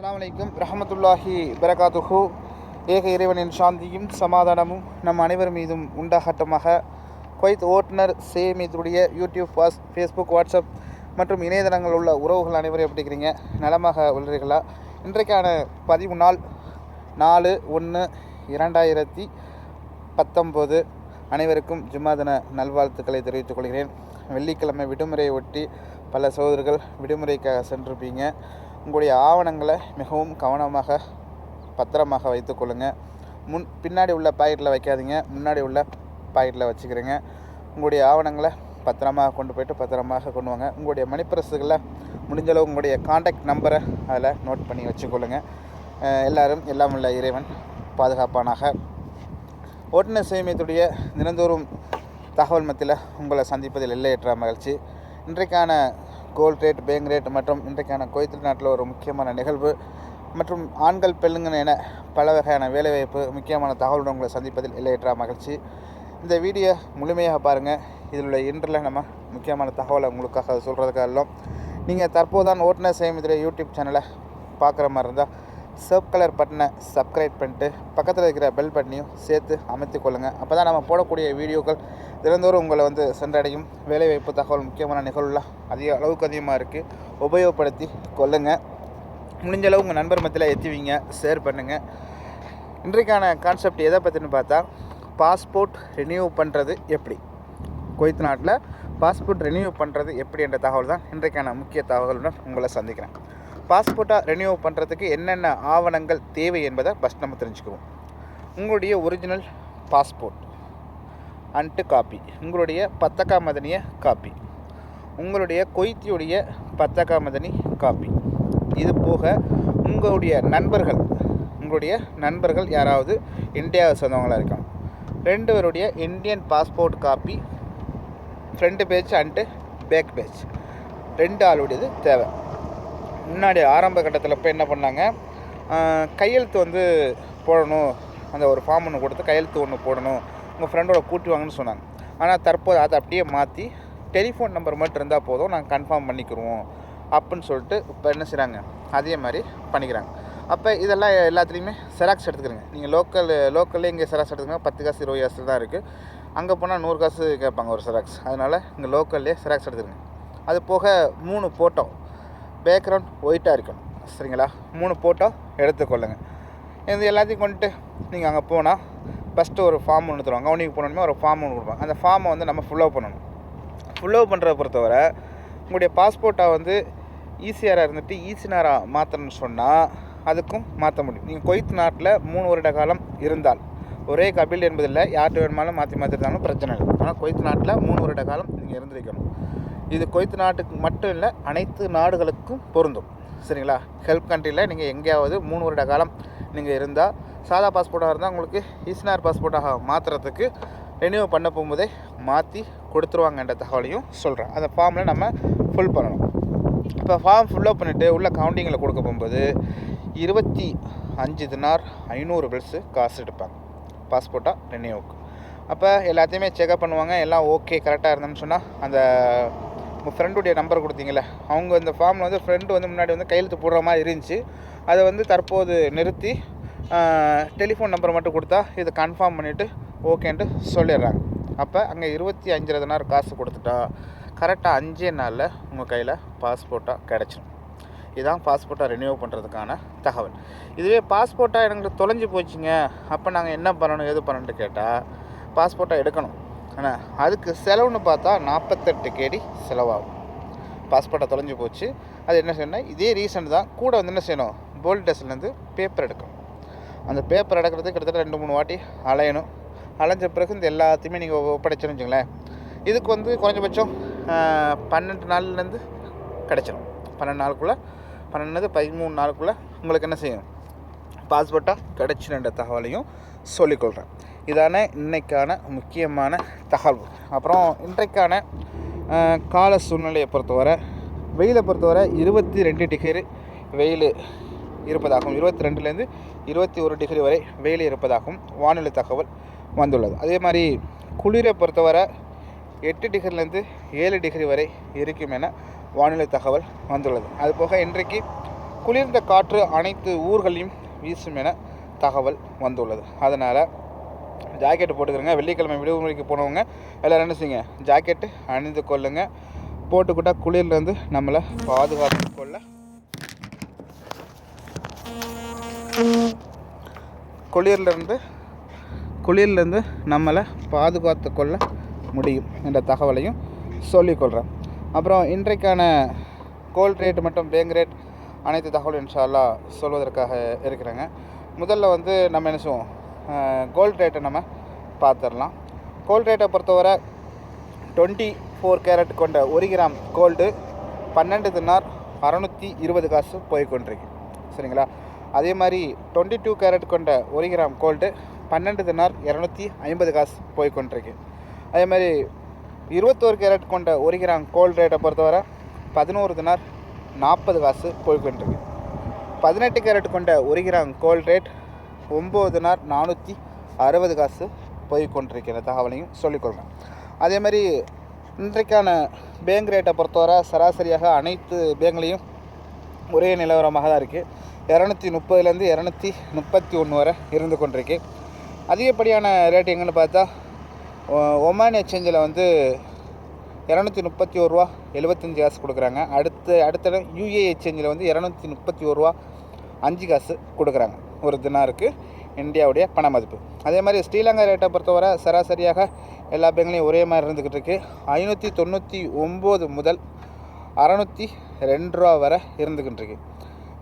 அஸ்லாம் அலைக்கும் ரஹமத்துல்லாஹி பரகாத்துஹு. ஏக இறைவனின் சாந்தியும் சமாதானமும் நம் அனைவர் மீதும் உண்டாகட்டமாக. குவைத் ஓட்டுநர் சேமித்துடைய யூடியூப் வாஸ் ஃபேஸ்புக் வாட்ஸ்அப் மற்றும் இணையதளங்கள் உள்ள உறவுகள் அனைவரும் எப்படி இருக்கிறீங்க? நலமாக உள்ளீர்களா? இன்றைக்கான பதிவு நாள் நாலு ஒன்று இரண்டாயிரத்தி பத்தொம்போது. அனைவருக்கும் ஜும்மாதன நல்வாழ்த்துக்களை தெரிவித்துக் கொள்கிறேன். வெள்ளிக்கிழமை விடுமுறையை ஒட்டி பல சகோதரர்கள் விடுமுறைக்காக சென்றிருப்பீங்க. உங்களுடைய ஆவணங்களை மிகவும் கவனமாக பத்திரமாக வைத்துக்கொள்ளுங்க முன் பின்னாடி உள்ள பாக்கெட்டில் வைக்காதீங்க. முன்னாடி உள்ள பாக்கெட்டில் வச்சுக்கிறேங்க. உங்களுடைய ஆவணங்களை பத்திரமாக கொண்டு போயிட்டு பத்திரமாக கொண்டு வாங்க. உங்களுடைய மணிப்பரசுகளை முடிஞ்சளவு உங்களுடைய காண்டாக்ட் நம்பரை அதில் நோட் பண்ணி வச்சுக்கொள்ளுங்கள் எல்லாரும் எல்லாம் உள்ள இறைவன் பாதுகாப்பானாக. ஓட்டுநர் சேமியத்துடைய தினந்தோறும் தகவல் மத்தியில் உங்களை சந்திப்பதில் எல்லையற்ற மகிழ்ச்சி. இன்றைக்கான கோல்ட் ரேட் பேங்க் ரேட் மற்றும் இன்றைக்கான கோயத்தில் நாட்டில் ஒரு முக்கியமான நிகழ்வு மற்றும் ஆண்கள் பெண்ணுங்கள் என பல வகையான வேலைவாய்ப்பு முக்கியமான தகவலுடன் உங்களை சந்திப்பதில் இல்லையற்ற மகிழ்ச்சி. இந்த வீடியோ முழுமையாக பாருங்கள் இதில் உள்ள இன்றில் நம்ம முக்கியமான தகவலை உங்களுக்காக சொல்கிறதுக்காக இல்லை நீங்கள் தற்போதான் ஓட்டுநர் சேமியத்துடைய யூடியூப் சேனலை பார்க்குற மாதிரி இருந்தால் சர்ப் கலர் பட்டனை சப்ஸ்கிரைப் பண்ணிட்டு பக்கத்தில் இருக்கிற பெல் பட்டனையும் சேர்த்து அமைத்து கொள்ளுங்கள் அப்போ தான் நம்ம போடக்கூடிய வீடியோக்கள் தினந்தோறும் உங்களை வந்து சென்றடையும். வேலைவாய்ப்பு தகவல் முக்கியமான நிகழ்வுலாம் அதிக அளவுக்கு அதிகமாக இருக்குது உபயோகப்படுத்தி கொள்ளுங்கள் முடிஞ்ச அளவு உங்கள் நண்பர் மத்தியில் எத்திவிங்க ஷேர் பண்ணுங்கள் இன்றைக்கான கான்செப்ட் எதை பற்றினு பார்த்தா பாஸ்போர்ட் ரினியூ பண்ணுறது எப்படி? குவைத் நாட்டில் பாஸ்போர்ட் ரினியூ பண்ணுறது எப்படி என்ற தகவல் தான் இன்றைக்கான முக்கிய தகவலுடன் உங்களை சந்திக்கிறேன். பாஸ்போர்ட்டாக ரினியூ பண்ணுறதுக்கு என்னென்ன ஆவணங்கள் தேவை என்பதை ஃபஸ்ட் நம்ம தெரிஞ்சுக்குவோம். உங்களுடைய ஒரிஜினல் பாஸ்போர்ட் அன்ட்டு காப்பி உங்களுடைய பத்தக்கா மதனிய காப்பி உங்களுடைய கொய்த்தியுடைய பத்தக்கா மதனி காப்பி இது போக உங்களுடைய நண்பர்கள் உங்களுடைய நண்பர்கள் யாராவது இந்தியாவை சேர்ந்தவங்களாக இருக்காங்க. ரெண்டு பேருடைய Indian passport copy front page and back page ரெண்டு ஆளுடையது தேவை. முன்னாடி ஆரம்ப கட்டத்தில் இப்போ என்ன பண்ணாங்க? கையெழுத்து வந்து போடணும். அந்த ஒரு ஃபார்ம் ஒன்று கொடுத்து கையெழுத்து ஒன்று போடணும். உங்கள் ஃப்ரெண்டோட கூட்டி வாங்கன்னு சொன்னாங்க. ஆனால் தற்போது அதை அப்படியே மாற்றி டெலிஃபோன் நம்பர் மட்டும் இருந்தால் போதும் நாங்கள் கன்ஃபார்ம் பண்ணிக்கிருவோம் அப்படின்னு சொல்லிட்டு இப்போ என்ன செய்கிறாங்க அதே மாதிரி பண்ணிக்கிறாங்க. அப்போ இதெல்லாம் எல்லாத்துலேயுமே செராக்ஸ் எடுத்துக்கிறங்க. நீங்கள் லோக்கல் லோக்கல்லே இங்கே செராக்ஸ் எடுத்துக்கோங்க. பத்து காசு இருபது காசு தான் இருக்குது அங்கே போனால் நூறு காசு கேட்பாங்க ஒரு செராக்ஸ் அதனால் இங்கே லோக்கல்லே செராக்ஸ் எடுத்துக்கிறங்க அது போக மூணு ஃபோட்டோ பேக்ரவுண்ட் ஒயிட்டாக இருக்கணும். சரிங்களா? மூணு ஃபோட்டோ எடுத்துக்கொள்ளுங்கள் இது எல்லாத்தையும் கொண்டுட்டு நீங்கள் அங்கே போனால் ஃபஸ்ட்டு ஒரு ஃபார்ம் ஒன்று தருவாங்க. கவுனிக்கு போனோமே ஒரு ஃபார்ம் ஒன்று கொடுப்பாங்க. அந்த ஃபார்மை வந்து நம்ம ஃபுல்லப் பண்ணணும். ஃபுல்லப் பண்ணுறத பொறுத்தவரை உங்களுடைய பாஸ்போர்ட்டை வந்து ஈஸியாராக இருந்துட்டு ஈஸினாராக மாற்றணும்னு சொன்னால் அதுக்கும் மாற்ற முடியும். நீங்கள் கொய்த் நாட்டில் மூணு வருட காலம் இருந்தால் ஒரே கபில் என்பதில்லை. யார்கிட்ட வேணுமாலும் மாற்றி மாற்றிருந்தாலும் பிரச்சனை இல்லை. ஆனால் கொய்த் நாட்டில் மூணு வருட காலம் நீங்கள் இருந்திருக்கணும். இது குவைத் நாட்டுக்கு மட்டும் இல்லை அனைத்து நாடுகளுக்கும் பொருந்தும். சரிங்களா? ஹெல்ப் கண்ட்ரியில் நீங்கள் எங்கேயாவது மூணு வருட காலம் நீங்கள் இருந்தால் சாதா பாஸ்போர்ட்டாக இருந்தால் உங்களுக்கு ஈஸ்னார் பாஸ்போர்ட்டாக மாற்றுறதுக்கு ரெனியூ பண்ண போகும்போதே மாற்றி கொடுத்துருவாங்கன்ற தகவலையும் சொல்கிறேன் அந்த ஃபார்மில் நம்ம ஃபில் பண்ணணும். இப்போ ஃபார்ம் ஃபுல்லப் பண்ணிவிட்டு உள்ள கவுண்டிங்கில் கொடுக்க போகும்போது இருபத்தி அஞ்சு தினார் ஐநூறு பில்ஸு காசு எடுப்பாங்க. பாஸ்போர்ட்டாக ரெனியூவுக்கு அப்போ எல்லாத்தையுமே செக்அப் பண்ணுவாங்க எல்லாம் ஓகே கரெக்டாக இருந்தோம்னு சொன்னால் அந்த உங்கள் ஃப்ரெண்டுடைய நம்பர் கொடுத்தீங்களே அவங்க இந்த ஃபார்மில் வந்து ஃப்ரெண்டு வந்து முன்னாடி வந்து கையெழுத்து போடுற மாதிரி இருந்துச்சு. அதை வந்து தற்போது நிறுத்தி டெலிஃபோன் நம்பர் மட்டும் கொடுத்தா இதை கன்ஃபார்ம் பண்ணிவிட்டு ஓகேன்ட்டு சொல்லிடுறாங்க. அப்போ அங்கே இருபத்தி அஞ்சரை தினார் காசு கொடுத்துட்டா. கரெக்டாக அஞ்சே நாளில் உங்கள் கையில் பாஸ்போர்ட்டாக கிடச்சிடும். இதுதான் பாஸ்போர்ட்டாக ரினியூவ் பண்ணுறதுக்கான தகவல். இதுவே பாஸ்போர்ட்டாக எனக்கு தொலைஞ்சு போச்சுங்க. அப்போ நாங்கள் என்ன பண்ணணும் எது பண்ணணும்னு கேட்டால் பாஸ்போர்ட்டாக எடுக்கணும். ஆனால் அதுக்கு செலவுன்னு பார்த்தா நாற்பத்தெட்டு கேடி செலவாகும். பாஸ்போர்ட்டை தொலைஞ்சு போச்சு. அது என்ன செய்யணும்? இதே ரீசன் தான் கூட வந்து என்ன செய்யணும்? போல்ட் டெஸ்ட்லேருந்து பேப்பர் எடுக்கணும். அந்த பேப்பர் எடுக்கிறதுக்கு கிட்டத்தட்ட ரெண்டு மூணு வாட்டி அலையணும். அலைஞ்ச பிறகு இந்த எல்லாத்தையுமே நீங்கள் ஒப்படைச்சோன்னு வச்சுங்களேன் இதுக்கு வந்து குறைஞ்சபட்சம் பன்னெண்டு நாள்லேருந்து கிடச்சிடும் பன்னெண்டு நாளுக்குள்ளே பன்னெண்டு பதிமூணு நாளுக்குள்ளே உங்களுக்கு என்ன செய்யும்? பாஸ்போர்ட்டாக கிடச்சின்ற தகவலையும் சொல்லிக்கொள்கிறேன் இதான இன்றைக்கான முக்கியமான தகவல். அப்புறம் இன்றைக்கான கால சூழ்நிலையை பொறுத்தவரை வெயிலை பொறுத்தவரை இருபத்தி ரெண்டு டிகிரி வெயில் இருப்பதாகவும் இருபத்தி ரெண்டுலேருந்து இருபத்தி ஒரு டிகிரி வரை வெயில் இருப்பதாகவும் வானிலை தகவல் வந்துள்ளது. அதே மாதிரி குளிரை பொறுத்தவரை எட்டு டிகிரிலேருந்து ஏழு டிகிரி வரை இருக்கும் என வானிலை தகவல் வந்துள்ளது. அதுபோக இன்றைக்கு குளிர்ந்த காற்று அனைத்து ஊர்களையும் வீசும் என தகவல் வந்துள்ளது. அதனால் ஜாக்கெட்டு போட்டுக்கிறங்க. வெள்ளிக்கிழமை விடுமுறைக்கு போனவங்க எல்லோரும் என்ன செய்யுங்க? ஜாக்கெட்டு அணிந்து கொள்ளுங்க. போட்டுக்கிட்டா குளிர்லேருந்து நம்மளை பாதுகாத்து கொள்ள குளிர்லேருந்து குளிர்லேருந்து நம்மளை பாதுகாத்து கொள்ள முடியும் என்ற தகவலையும் சொல்லிக்கொள்கிறேன் அப்புறம் இன்றைக்கான கோல்ட் ரேட் மற்றும் பேங்க் ரேட் அனைத்து தகவலும் இன்ஷால்லா சொல்வதற்காக இருக்கிறேங்க. முதல்ல வந்து நம்ம என்ன செய்வோம்? கோல்ட் ரேட்டை நம்ம பார்த்துடலாம். கோல்ட் ரேட்டை பொறுத்தவரை டுவெண்ட்டி ஃபோர் கேரட் கொண்ட ஒரு கிராம் கோல்டு பன்னெண்டு தினார் அறநூற்றி இருபது காசு போய் கொண்டிருக்கு சரிங்களா? அதே மாதிரி டுவெண்ட்டி டூ கேரட் கொண்ட ஒரு கிராம் கோல்டு பன்னெண்டு தினார் இரநூத்தி ஐம்பது காசு போய் கொண்டிருக்கு அதே மாதிரி இருபத்தோரு கேரட் கொண்ட ஒரு கிராம் கோல்டு ரேட்டை பொறுத்தவரை பதினோரு தினார் நாற்பது காசு போய் கொண்டிருக்கு பதினெட்டு கேரட் கொண்ட ஒரு கிராம் கோல்ட் ரேட் ஒம்பது நாள் நானூற்றி அறுபது காசு போய் கொண்டிருக்கிற தகவலையும் சொல்லிக்கொள்கிறேன். அதே மாதிரி இன்றைக்கான பேங்க் ரேட்டை பொறுத்தவரை சராசரியாக அனைத்து பேங்க்லேயும் ஒரே நிலவரமாக தான் இருக்குது இரநூத்தி முப்பதுலேருந்து இரநூத்தி முப்பத்தி ஒன்று வரை இருந்து கொண்டிருக்கு. அதிகப்படியான ரேட் எங்கன்னு பார்த்தா ஒமான் எக்ஸ்சேஞ்சில் வந்து இரநூத்தி முப்பத்தி ஒரு ரூபா எழுபத்தஞ்சி காசு கொடுக்குறாங்க. அடுத்து அடுத்த யூஏ எக்ஸ்சேஞ்சில் வந்து இரநூத்தி முப்பத்தி ஒரு ரூபா அஞ்சு காசு கொடுக்குறாங்க. ஒரு தினாருக்கு இந்தியாவுடைய பண மதிப்பு. அதே மாதிரி ஸ்ரீலங்கா ரேட்டை பொறுத்தவரை சராசரியாக எல்லா பேங்க்லேயும் ஒரே மாதிரி இருந்துக்கிட்டு இருக்குது ஐநூற்றி தொண்ணூற்றி ஒம்பது முதல் அறநூற்றி ரெண்டு ரூபா வரை இருந்துக்கிட்டு இருக்கு.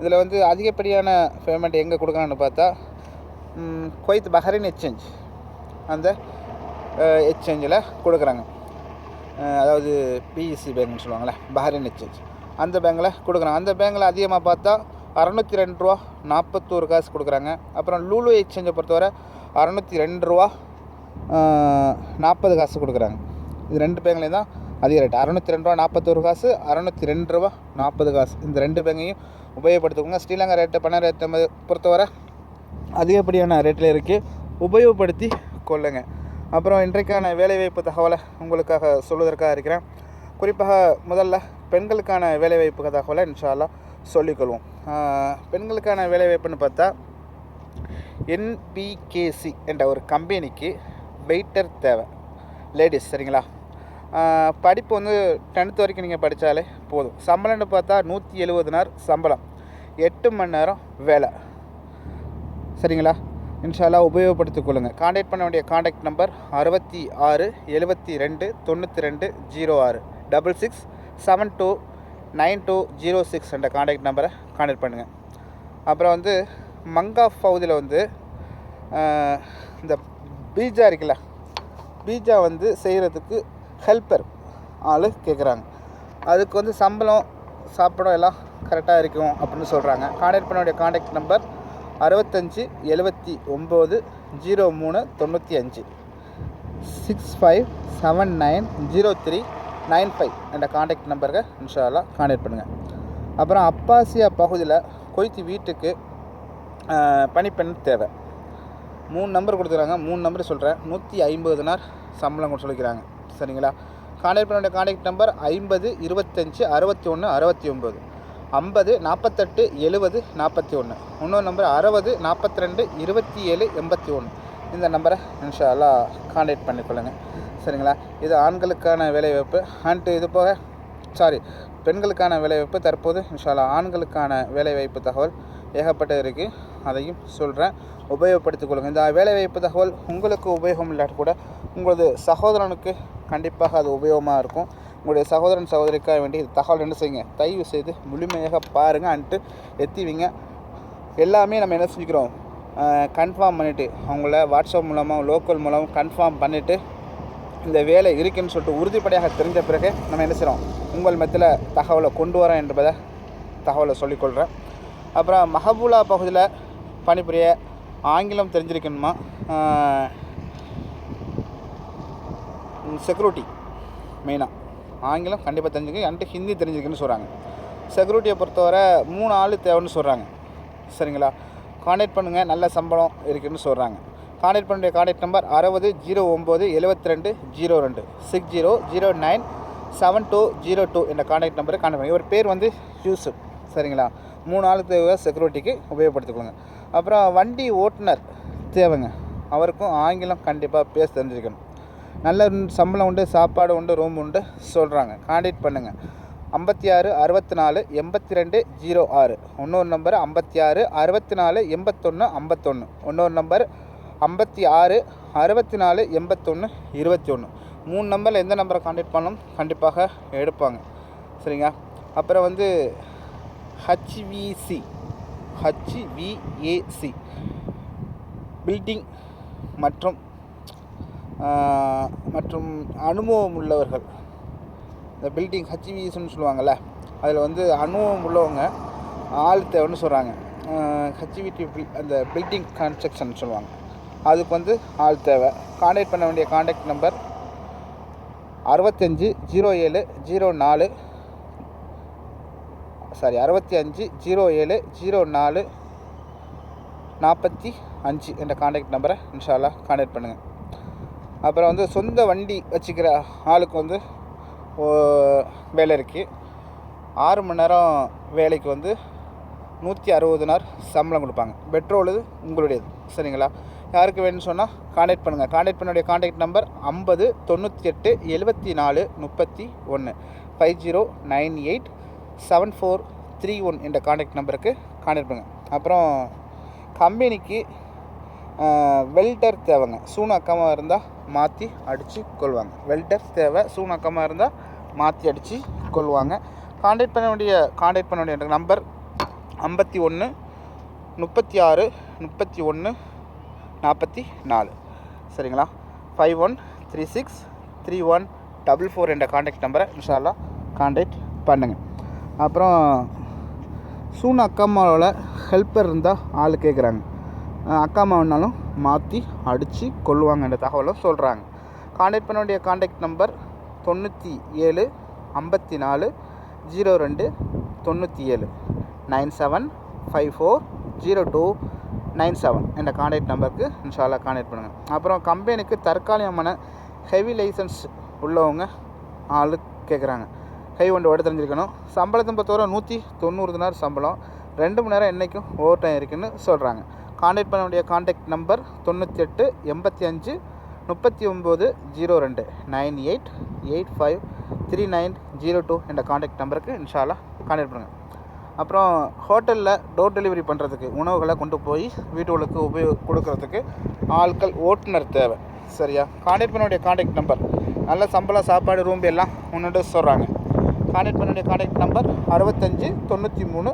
இதில் வந்து அதிகப்படியான பேமெண்ட் எங்கே கொடுக்குறாங்கன்னு பார்த்தா கொய்த் குவைத் பஹ்ரைன் எக்ஸ்சேஞ்ச் அந்த எக்ஸ்சேஞ்சில் கொடுக்குறாங்க. அதாவது பிஇசி பேங்க்னு சொல்லுவாங்களே பஹ்ரைன் எக்ஸ்சேஞ்ச் அந்த பேங்க்கில் கொடுக்குறாங்க. அந்த பேங்கில் அதிகமாக பார்த்தா அறநூற்றி ரெண்டு ரூபா நாற்பத்தோரு காசு கொடுக்குறாங்க. அப்புறம் லூலு எக்ஸ்சேஞ்சை பொறுத்தவரை அறநூற்றி ரெண்டு ரூபா நாற்பது காசு கொடுக்குறாங்க. இது ரெண்டு பேங்க்லேயும் தான் அதிக ரேட் அறநூற்றி ரெண்டு ரூபா நாற்பத்தோரு காசு அறநூற்றி ரெண்டு ரூபா நாற்பது காசு. இந்த ரெண்டு பேங்கையும் உபயோகப்படுத்துக்கோங்க. ஸ்ரீலங்கா ரேட்டு பண ரேட்டை பொறுத்தவரை அதிகப்படியான ரேட்டில் இருக்குது உபயோகப்படுத்தி கொள்ளுங்க. அப்புறம் இன்றைக்கான வேலைவாய்ப்பு தகவலை உங்களுக்காக சொல்வதற்காக இருக்கிறேன். குறிப்பாக முதல்ல பெண்களுக்கான வேலைவாய்ப்பு தகவலை இன்ஷால்லா சொல்லிக்கொள்வோம். பெண்களுக்கான வேலைவாய்ப்புன்னு பார்த்தா என்பிகேசி என்ற ஒரு கம்பெனிக்கு வெயிட்டர் தேவை. லேடிஸ் சரிங்களா? படிப்பு வந்து டென்த்து வரைக்கும் நீங்கள் படித்தாலே போதும். சம்பளம்னு பார்த்தா நூற்றி எழுபதுனார் சம்பளம். எட்டு மணி நேரம் வேலை. சரிங்களா? இன்ஷால்லா உபயோகப்படுத்திக் கொள்ளுங்கள் காண்டாக்ட் பண்ண வேண்டிய காண்டாக்ட் நம்பர் அறுபத்தி ஆறு எழுபத்தி ரெண்டு தொண்ணூற்றி ரெண்டு ஜீரோ ஆறு. Double six seven two nine two zero six என்ற காண்டாக்ட் நம்பரை காண்டாக்ட் பண்ணுங்கள் அப்புறம் வந்து மங்கா பகுதியில் வந்து இந்த பீஜா இருக்குல்ல பீஜா வந்து செய்கிறதுக்கு ஹெல்ப்பர் ஆள் கேட்குறாங்க அதுக்கு வந்து சம்பளம் சாப்பிடம் எல்லாம் கரெக்டாக இருக்கும் அப்படின்னு சொல்கிறாங்க காண்டாக்ட் பண்ண வேண்டிய காண்டாக்ட் நம்பர் அறுபத்தஞ்சி எழுபத்தி ஒம்பது ஜீரோ மூணு தொண்ணூற்றி அஞ்சு. Six five seven nine zero three nine five என்ற காண்டாக்ட் நம்பருக்கு இன்ஷால்லா காண்டாக்ட் பண்ணுங்கள் அப்புறம் அப்பாசியா பகுதியில் கொய்த்து வீட்டுக்கு ஆஹ், பணிப்பெண் தேவை. மூணு நம்பர் கொடுத்துருக்காங்க. மூணு நம்பர் சொல்கிறேன் நூற்றி ஐம்பது நார் சம்பளம் கூட சொல்லிக்கிறாங்க. சரிங்களா? காண்டாக்ட் பண்ண வேண்டிய காண்டாக்ட் நம்பர் ஐம்பது இருபத்தஞ்சி அறுபத்தி ஒன்று அறுபத்தி ஒம்பது ஐம்பது நாற்பத்தெட்டு எழுபது நாற்பத்தி ஒன்று. இன்னொரு நம்பர் அறுபது நாற்பத்தி ரெண்டு இருபத்தி ஏழு எண்பத்தி ஒன்று. இந்த நம்பரை இன்ஷா அல்லாஹ் காண்டாக்ட் பண்ணிக்கொள்ளுங்க. சரிங்களா? இது ஆண்களுக்கான வேலைவாய்ப்பு. அண்ட் இது போக சாரி பெண்களுக்கான வேலைவாய்ப்பு. தற்போது இன்ஷாலா ஆண்களுக்கான வேலைவாய்ப்பு தகவல் ஏகப்பட்டது இருக்குது அதையும் சொல்கிறேன் உபயோகப்படுத்திக் கொள்ளுங்கள் இந்த வேலைவாய்ப்பு தகவல் உங்களுக்கு உபயோகம் இல்லாட்டி கூட உங்களது சகோதரனுக்கு கண்டிப்பாக அது உபயோகமாக இருக்கும். உங்களுடைய சகோதரன் சகோதரிக்காக வேண்டி இந்த தகவல் என்ன செய்யுங்க? தயவு செய்து முழுமையாக பாருங்கள் அன்ட்டு எத்திவிங்க எல்லாமே நம்ம என்ன செஞ்சுக்கிறோம்? கன்ஃபார்ம் பண்ணிவிட்டு அவங்கள வாட்ஸ்அப் மூலமாக லோக்கல் மூலமாக கன்ஃபார்ம் பண்ணிவிட்டு இந்த வேலை இருக்குன்னு சொல்லிட்டு உறுதிப்படையாக தெரிஞ்ச பிறகு நம்ம என்ன செய்கிறோம் உங்கள் மத்தியில் தகவலை கொண்டு வரோம் என்பதை தகவலை சொல்லிக்கொள்கிறேன் அப்புறம் மஹபூலா பகுதியில் பணிபுரிய ஆங்கிலம் தெரிஞ்சிருக்கணுமா? செக்யூரிட்டி மெயினாக ஆங்கிலம் கண்டிப்பாக தெரிஞ்சுக்கணும் என்கிட்ட ஹிந்தி தெரிஞ்சிருக்குன்னு சொல்கிறாங்க செக்யூரிட்டியை பொறுத்தவரை மூணு ஆள் தேவைன்னு சொல்கிறாங்க சரிங்களா? காண்டாக்ட் பண்ணுங்கள் நல்ல சம்பளம் இருக்குன்னு சொல்கிறாங்க காண்டாக்ட் பண்ணுடைய காண்டாக்ட் நம்பர் அறுபது ஜீரோ ஒம்பது எழுபத்தி ரெண்டு ஜீரோ ரெண்டு. Six zero zero nine seven two zero two என்ற காண்டாக்ட் நம்பரை காண்டாக்ட் பண்ணுங்க. இவர் பேர் வந்து யூசுப். சரிங்களா? மூணு ஆளுக்கு தேவை செக்யூரிட்டிக்கு உபயோகப்படுத்திக்கொள்ளுங்க அப்புறம் வண்டி ஓட்டுநர் தேவைங்க. அவருக்கும் ஆங்கிலம் கண்டிப்பாக பேச தெரிஞ்சிருக்கணும். நல்ல சம்பளம் உண்டு சாப்பாடு உண்டு ரூம் உண்டு சொல்கிறாங்க கான்டாக்ட் பண்ணுங்கள் ஐம்பத்தி ஆறு அறுபத்தி நாலு எண்பத்தி ரெண்டு ஜீரோ ஆறு. இன்னொரு நம்பர் ஐம்பத்தி ஆறு அறுபத்தி நாலு எண்பத்தொன்று ஐம்பத்தொன்று இன்னொரு நம்பர் ஐம்பத்தி ஆறு அறுபத்தி நாலு எண்பத்தொன்று இருபத்தி ஒன்று மூணு நம்பரில் எந்த நம்பரை காண்டாக்ட் பண்ணணும்? கண்டிப்பாக எடுப்பாங்க. சரிங்க அப்புறம் வந்து ஹச்விசி ஹச்விஏசி பில்டிங் மற்றும் மற்றும் அனுபவம் உள்ளவர்கள். இந்த பில்டிங் ஹச்விஸ்ன்னு சொல்லுவாங்கள்ல அதில் வந்து அனுபவம் உள்ளவங்க ஆள் தேவைன்னு சொல்கிறாங்க ஹச்விடி அந்த பில்டிங் கன்ஸ்ட்ரக்ஷன் சொல்லுவாங்க. அதுக்கு வந்து ஆள் தேவை. காண்டாக்ட் பண்ண வேண்டிய காண்டாக்ட் நம்பர் அறுபத்தஞ்சு ஜீரோ ஏழு ஜீரோ நாலு சாரி அறுபத்தி அஞ்சு ஜீரோ ஏழு ஜீரோ நாலு நாற்பத்தி அஞ்சு என்ற காண்டாக்ட் நம்பரை இன்ஷால்லா காண்டாக்ட் பண்ணுங்கள் அப்புறம் வந்து சொந்த வண்டி வச்சுக்கிற ஆளுக்கு வந்து வேலை இருக்குது ஆறு மணி நேரம் வேலைக்கு வந்து நூற்றி அறுபது நார் சம்பளம் கொடுப்பாங்க. பெட்ரோல் உங்களுடையது. சரிங்களா? யாருக்கு வேணும்னு சொன்னால் காண்டாக்ட் பண்ணுங்கள் காண்டாக்ட் பண்ணுடைய காண்டாக்ட் நம்பர் ஐம்பது தொண்ணூற்றி எட்டு எழுபத்தி நாலு முப்பத்தி ஒன்று five zero nine eight seven four three one என்ற காண்டாக்ட் நம்பருக்கு காண்டாக்ட் பண்ணுங்கள் அப்புறம் கம்பெனிக்கு வெல்டர் தேவைங்க. சூனாக்கமாக இருந்தால் மாற்றி அடித்து கொள்வாங்க. வெல்டர் தேவை சூனாக்கமாக இருந்தால் மாற்றி அடித்து கொள்வாங்க. காண்டாக்ட் பண்ண வேண்டிய காண்டாக்ட் பண்ண வேண்டிய நம்பர் ஐம்பத்தி ஒன்று முப்பத்தி ஆறு முப்பத்தி ஒன்று நாற்பத்தி நாலு. சரிங்களா? Five one three six three one double four என்ற காண்டாக்ட் நம்பரை இன்ஷால்லா காண்டாக்ட் பண்ணுங்கள் அப்புறம் சூன் அக்காமாவோட ஹெல்ப்பர் இருந்தால் ஆள் கேட்குறாங்க அக்கா மாவனாலும் மாற்றி அடித்து கொள்ளுவாங்கன்ற தகவலும் சொல்கிறாங்க காண்டாக்ட் பண்ண வேண்டிய காண்டாக்ட் நம்பர் தொண்ணூற்றி ஏழு ஐம்பத்தி நாலு ஜீரோ ரெண்டு தொண்ணூற்றி ஏழு nine seven five four zero two nine seven என்ற காண்டாக்ட் நம்பருக்கு இன்ஷால்லா காண்டாக்ட் பண்ணுங்கள் அப்புறம் கம்பெனிக்கு தற்காலிகமான ஹெவி லைசன்ஸ் உள்ளவங்க ஆள் கேட்குறாங்க ஹெவி ஒன்று ஓட தெரிஞ்சிருக்கணும். சம்பளத்தை பொறுத்தவரை நூற்றி தொண்ணூறு தினார் சம்பளம். ரெண்டு மணி நேரம் என்றைக்கும் ஓவர் டைம் இருக்குன்னு சொல்கிறாங்க காண்டாக்ட் பண்ண வேண்டிய காண்டாக்ட் நம்பர் தொண்ணூற்றி எட்டு எண்பத்தி அஞ்சு முப்பத்தி ஒம்பது ஜீரோ ரெண்டு. Nine eight eight five three nine zero two என்ற காண்டாக்ட் நம்பருக்கு இன்ஷாலா காண்டாக்ட் பண்ணுங்கள் அப்புறம் ஹோட்டலில் டோர் டெலிவரி பண்ணுறதுக்கு உணவுகளை கொண்டு போய் வீட்டுகளுக்கு உபயோக கொடுக்கறதுக்கு ஆட்கள் ஓட்டுநர் தேவை. சரியா? காண்டாக்ட் பண்ண காண்டாக்ட் நம்பர் நல்ல சம்பளம் சாப்பாடு ரூம் எல்லாம் முன்னாடி சொல்கிறாங்க காண்டாக்ட் பண்ண காண்டாக்ட் நம்பர் அறுபத்தஞ்சு தொண்ணூற்றி மூணு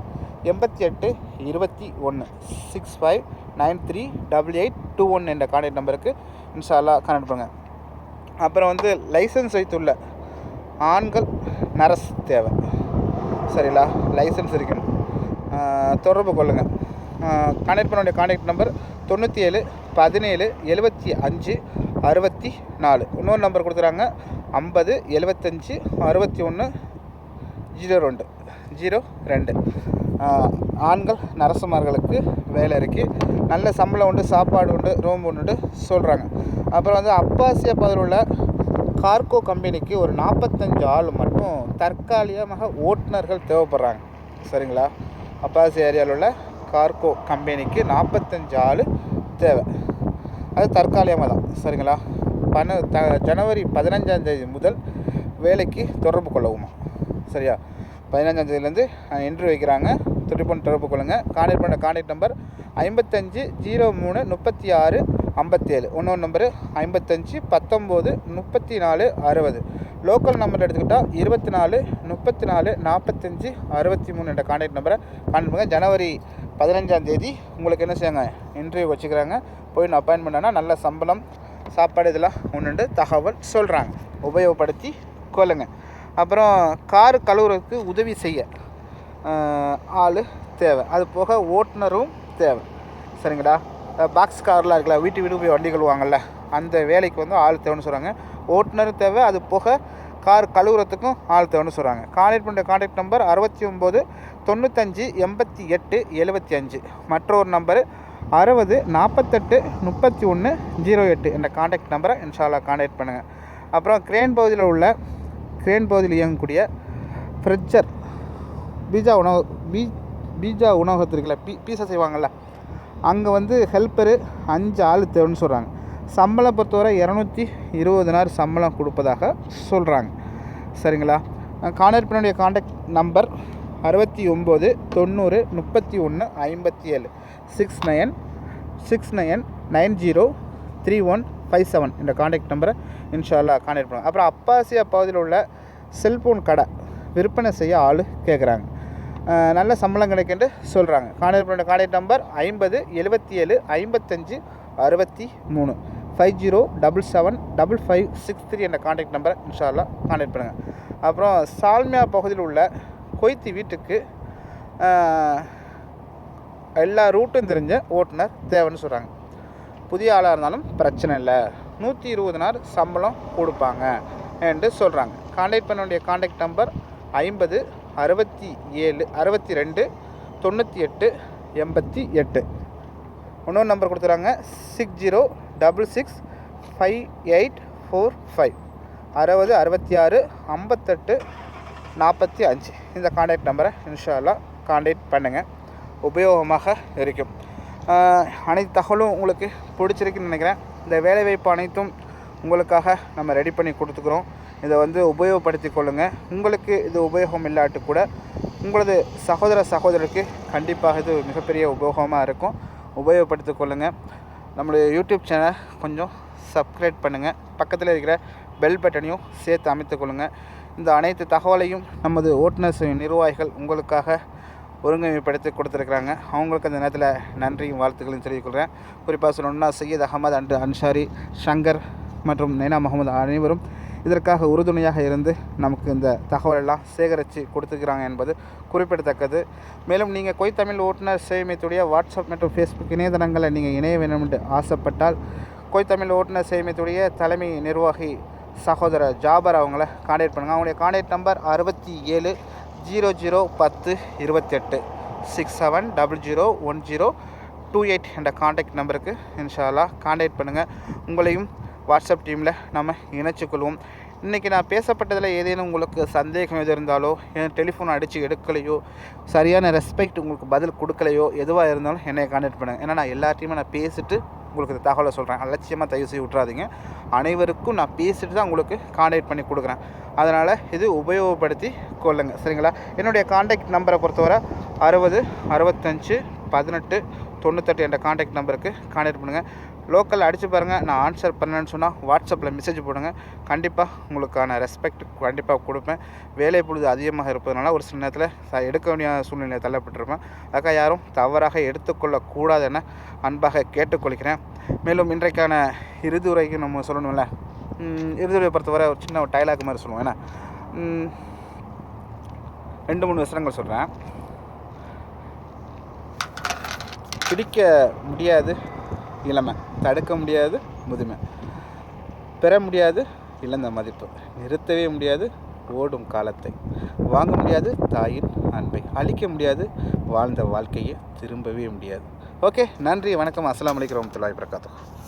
எண்பத்தி எட்டு இருபத்தி ஒன்று six five nine three double eight two one என்ற கான்டாக்ட் நம்பருக்கு இன்ஷால்லா கனெக்ட் பண்ணுங்கள் அப்புறம் வந்து லைசன்ஸ் வைத்துள்ள ஆண்கள் நரஸ் தேவை. சரிங்களா லைசன்ஸ் இருக்கணும். தொடர்பு கொள்ளுங்கள் கான்டாக்ட் பண்ண வேண்டிய கான்டாக்ட் நம்பர் தொண்ணூற்றி ஏழு பதினேழு எழுபத்தி அஞ்சு அறுபத்தி நாலு. இன்னொரு நம்பர் கொடுக்குறாங்க. ஐம்பது எழுபத்தஞ்சி அறுபத்தி ஒன்று ஜீரோ ரெண்டு. ஜீரோ ரெண்டு. ஆண்கள் நரசுமார்களுக்கு வேலை இருக்குது நல்ல சம்பளம் உண்டு சாப்பாடு உண்டு ரூம் உண்டு சொல்கிறாங்க அப்புறம் வந்து அப்பாசியா பதில் உள்ள கார்கோ கம்பெனிக்கு ஒரு நாற்பத்தஞ்சு ஆள் மட்டும் தற்காலிகமாக ஓட்டுநர்கள் தேவைப்படுறாங்க. சரிங்களா? அப்பாசி ஏரியாவில் உள்ள கார்கோ கம்பெனிக்கு நாற்பத்தஞ்சு ஆள் தேவை. அது தற்காலிகமாக தான். சரிங்களா? பன த ஜனவரி பதினஞ்சாம் தேதி முதல் வேலைக்கு தொடர்பு கொள்ளவுமா? சரியா? பதினஞ்சாம் தேதியிலேருந்து வைக்கிறாங்க. துடிப்பன் தொடர்பு கொள்ளுங்கள் கான்டாக்ட் பண்ண கான்டாக்ட் நம்பர் ஐம்பத்தஞ்சு ஜீரோ மூணு முப்பத்தி ஆறு ஐம்பத்தேழு. இன்னொரு நம்பரு ஐம்பத்தஞ்சு பத்தொம்போது முப்பத்தி நாலு அறுபது. லோக்கல் நம்பர் எடுத்துக்கிட்டால் இருபத்தி நாலு முப்பத்தி நாலு நாற்பத்தஞ்சு அறுபத்தி மூணு என்ற கான்டாக்ட் நம்பரை கான்டாக்ட் பண்ணுங்கள் ஜனவரி பதினஞ்சாம் தேதி உங்களுக்கு என்ன செய்யுங்க இன்டர்வியூ வச்சுக்கிறாங்க. போய் அப்பாயின்மெண்ட் ஆனால் நல்ல சம்பளம் சாப்பாடு இதெல்லாம் ஒன்று தகவல் சொல்கிறாங்க உபயோகப்படுத்தி கொள்ளுங்க. அப்புறம் கார் கழுவுறதுக்கு உதவி செய்ய. ஆள் தேவை. அது போக ஓட்டுநரும் தேவை. சரிங்களா பாக்ஸ் கார்லாம் இருக்குல்ல வீட்டு வீடு போய் வண்டி கழுவாங்கள்ல அந்த வேலைக்கு வந்து ஆள் தேவைன்னு சொல்கிறாங்க ஓட்டுநரும் தேவை அது போக கார் கழுவுறதுக்கும் ஆள் தேவைன்னு சொல்கிறாங்க கான்டாக்ட் பண்ணுற கான்டாக்ட் நம்பர் அறுபத்தி ஒம்பது தொண்ணூத்தஞ்சு எண்பத்தி எட்டு எழுபத்தி அஞ்சு. மற்றொரு நம்பரு அறுபது நாற்பத்தெட்டு முப்பத்தி ஒன்று ஜீரோ எட்டு என்ற காண்டாக்ட் நம்பரை இன்ஷால்லா காண்டாக்ட் பண்ணுங்கள் அப்புறம் கிரேன் பகுதியில் உள்ள கிரேன் பகுதியில் இயங்கக்கூடிய ஃப்ரிட்ஜர் பீஜா உணவு பீ பீஜா உணவகத்து இருக்குல்ல பீ பீஸா செய்வாங்கள்ல அங்கே வந்து ஹெல்ப்பரு அஞ்சு ஆள் தேவைன்னு சொல்கிறாங்க சம்பளம் பொறுத்தவரை இரநூத்தி இருபது நாள் சம்பளம் கொடுப்பதாக சொல்கிறாங்க சரிங்களா? கான்டாக்ட் காண்டாக்ட் நம்பர் அறுபத்தி ஒம்பது தொண்ணூறு முப்பத்தி ஒன்று ஐம்பத்தி ஏழு six nine six nine nine zero three one five seven இந்த காண்டாக்ட் நம்பரை இன்ஷால்லா காண்டாக்ட் பண்ணுவோம் அப்புறம் அப்பாசியா பகுதியில் உள்ள செல்ஃபோன் கடை விற்பனை செய்ய ஆள் கேட்குறாங்க நல்ல சம்பளம் கிடைக்குன்னு சொல்கிறாங்க காண்டாக்ட் பண்ண காண்டாக்ட் நம்பர் ஐம்பது எழுபத்தி ஏழு ஐம்பத்தஞ்சு அறுபத்தி மூணு. Five zero double seven double five six three என்ற காண்டாக்ட் நம்பரை இன்ஷால்லா காண்டாக்ட் பண்ணுங்கள் அப்புறம் சால்மியா பகுதியில் உள்ள கொய்த்தி வீட்டுக்கு எல்லா ரூட்டும் தெரிஞ்ச ஓட்டுநர் தேவைன்னு சொல்கிறாங்க புதிய ஆளாக இருந்தாலும் பிரச்சனை இல்லை. நூற்றி இருபது நாள் சம்பளம் கொடுப்பாங்க. என்று சொல்கிறாங்க காண்டாக்ட் பண்ண வேண்டிய காண்டாக்ட் நம்பர் ஐம்பது அறுபத்தி ஏழு அறுபத்தி ரெண்டு தொண்ணூற்றி எட்டு எண்பத்தி எட்டு. இன்னொரு நம்பர் கொடுத்துறாங்க six zero double six five eight four five அறுபது அறுபத்தி ஆறு ஐம்பத்தெட்டு நாற்பத்தி அஞ்சு. இந்த காண்டாக்ட் நம்பரை இன்ஷால்லா காண்டாக்ட் பண்ணுங்கள் உபயோகமாக இருக்கும். அனைத்து தகவலும் உங்களுக்கு பிடிச்சிருக்குன்னு நினைக்கிறேன். இந்த வேலைவாய்ப்பு அனைத்தும் உங்களுக்காக நம்ம ரெடி பண்ணி கொடுத்துக்குறோம். இதை வந்து உபயோகப்படுத்தி கொள்ளுங்கள் உங்களுக்கு இது உபயோகம் இல்லாட்டு கூட உங்களது சகோதர சகோதரருக்கு கண்டிப்பாக இது மிகப்பெரிய உபயோகமாக இருக்கும். உபயோகப்படுத்தி கொள்ளுங்கள் நம்மளுடைய யூடியூப் சேனலை கொஞ்சம் சப்ஸ்கிரைப் பண்ணுங்கள் பக்கத்தில் இருக்கிற பெல் பட்டனையும் சேர்த்து அமைத்துக்கொள்ளுங்கள் இந்த அனைத்து தகவலையும் நமது ஓட்டுநர் நிர்வாகிகள் உங்களுக்காக ஒருங்கமைப்படுத்தி கொடுத்துருக்குறாங்க. அவங்களுக்கு அந்த நேரத்தில் நன்றியும் வாழ்த்துக்களையும் தெரிவிக்கொள்கிறேன் குறிப்பாக சொல்லணும்னா சையத் அகமது அண்டு அன்சாரி ஷங்கர் மற்றும் நைனா முகமது அனைவரும் இதற்காக உறுதுணையாக இருந்து நமக்கு இந்த தகவல் எல்லாம் சேகரித்து கொடுத்துக்கிறாங்க என்பது குறிப்பிடத்தக்கது. மேலும் நீங்கள் கொய் தமிழ் ஓட்டுநர் சேமித்துடைய வாட்ஸ்அப் மற்றும் ஃபேஸ்புக் இணையதளங்களை நீங்கள் இணைய வேண்டும் என்று ஆசைப்பட்டால் கொய் தமிழ் ஓட்டுநர் சேமித்துடைய தலைமை நிர்வாகி சகோதரர் ஜாபர் அவங்கள காண்டாக்ட் பண்ணுங்கள் அவங்களுடைய காண்டாக்ட் நம்பர் அறுபத்தி ஏழு ஜீரோ ஜீரோ பத்து இருபத்தெட்டு six seven double zero one zero two eight என்ற காண்டாக்ட் நம்பருக்கு இன்ஷால்லா காண்டாக்ட் பண்ணுங்கள் உங்களையும் வாட்ஸ்அப் டீமில் நம்ம இணைச்சிக்கொள்வோம். இன்றைக்கி நான் பேசப்பட்டதில் ஏதேனும் உங்களுக்கு சந்தேகம் எது இருந்தாலோ என் டெலிஃபோன் அடித்து எடுக்கலையோ சரியான ரெஸ்பெக்ட் உங்களுக்கு பதில் கொடுக்கலையோ எதுவாக இருந்தாலும் என்னை காண்டாக்ட் பண்ணுங்கள் ஏன்னா நான் எல்லாத்தையுமே நான் பேசிட்டு உங்களுக்கு இந்த தகவலை சொல்கிறேன் அலட்சியமாக தயவு செய்து விட்றாதீங்க அனைவருக்கும் நான் பேசிட்டு தான் உங்களுக்கு காண்டக்ட் பண்ணி கொடுக்குறேன். அதனால் இது உபயோகப்படுத்தி கொள்ளுங்கள் சரிங்களா? என்னுடைய காண்டாக்ட் நம்பரை பொறுத்தவரை அறுபது அறுபத்தஞ்சு பதினெட்டு தொண்ணூத்தெட்டு என்ற காண்டாக்ட் நம்பருக்கு காண்டாக்ட் பண்ணுங்கள் லோக்கல் அடித்து பாருங்கள் நான் ஆன்சர் பண்ணேன்னு சொன்னால் வாட்ஸ்அப்பில் மெசேஜ் போடுங்க. கண்டிப்பாக உங்களுக்கான ரெஸ்பெக்ட் கண்டிப்பாக கொடுப்பேன். வேலை பொழுது அதிகமாக இருப்பதனால ஒரு சில நேரத்தில் எடுக்க வேண்டிய சூழ்நிலை தள்ளப்பட்டிருப்பேன். அதுக்காக யாரும் தவறாக எடுத்துக்கொள்ளக்கூடாது என அன்பாக கேட்டுக்கொள்கிறேன். மேலும் இன்றைக்கான இறுதியுரைக்கு நம்ம சொல்லணும்ல ம், பொறுத்தவரை ஒரு சின்ன ஒரு டைலாக் மாதிரி சொல்லுவோம். ஏன்னா ரெண்டு மூணு விசனங்கள் சொல்கிறேன் பிடிக்க முடியாது இளமை. தடுக்க முடியாது முதுமை. பெற முடியாது இழந்த மதிப்பு. நிறுத்தவே முடியாது ஓடும் காலத்தை. வாங்க முடியாது தாயின் அன்பை. அழிக்க முடியாது வாழ்ந்த வாழ்க்கையை திரும்பவே முடியாது. ஓகே நன்றி வணக்கம். அஸ்லாம் அலைக்கும் வரமத்துல்லாஹி வரகாத்துஹு